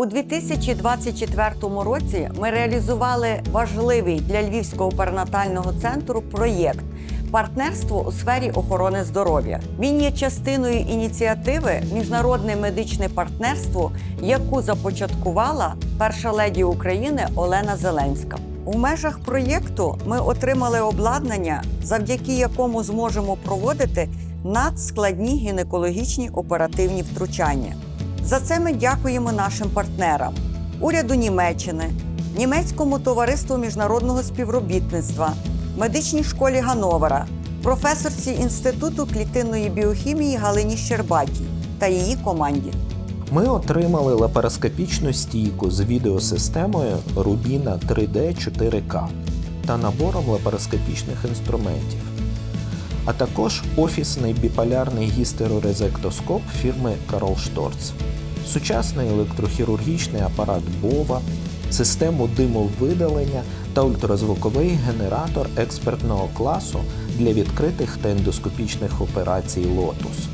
У 2024 році ми реалізували важливий для Львівського перинатального центру проєкт партнерство у сфері охорони здоров'я. Він є частиною ініціативи Міжнародне медичне партнерство, яку започаткувала перша леді України Олена Зеленська. У межах проєкту ми отримали обладнання, завдяки якому зможемо проводити надскладні гінекологічні оперативні втручання. За це ми дякуємо нашим партнерам, уряду Німеччини, німецькому товариству міжнародного співробітництва, медичній школі Гановера, професорці Інституту клітинної біохімії Галині Щербатій та її команді. Ми отримали лапароскопічну стійку з відеосистемою Rubina 3D 4K та набором лапароскопічних інструментів, а також офісний біполярний гістерорезектоскоп фірми Карл Шторц, сучасний електрохірургічний апарат Бова, систему димовидалення та ультразвуковий генератор експертного класу для відкритих та ендоскопічних операцій Лотус.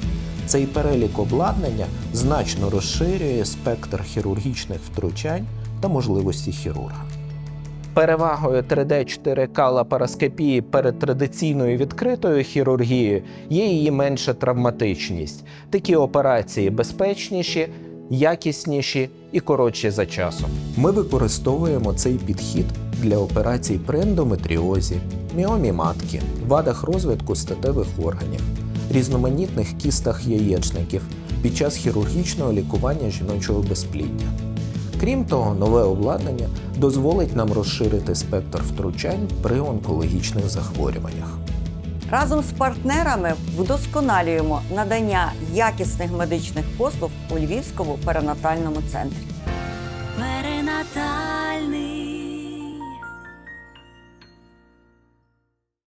Цей перелік обладнання значно розширює спектр хірургічних втручань та можливості хірурга. Перевагою 3D-4К лапароскопії перед традиційною відкритою хірургією є її менша травматичність. Такі операції безпечніші, якісніші і коротші за часом. Ми використовуємо цей підхід для операцій при ендометріозі, міомі матки, вадах розвитку статевих органів, різноманітних кістах яєчників під час хірургічного лікування жіночого безпліддя. Крім того, нове обладнання дозволить нам розширити спектр втручань при онкологічних захворюваннях. Разом з партнерами вдосконалюємо надання якісних медичних послуг у Львівському перинатальному центрі. Перинатальний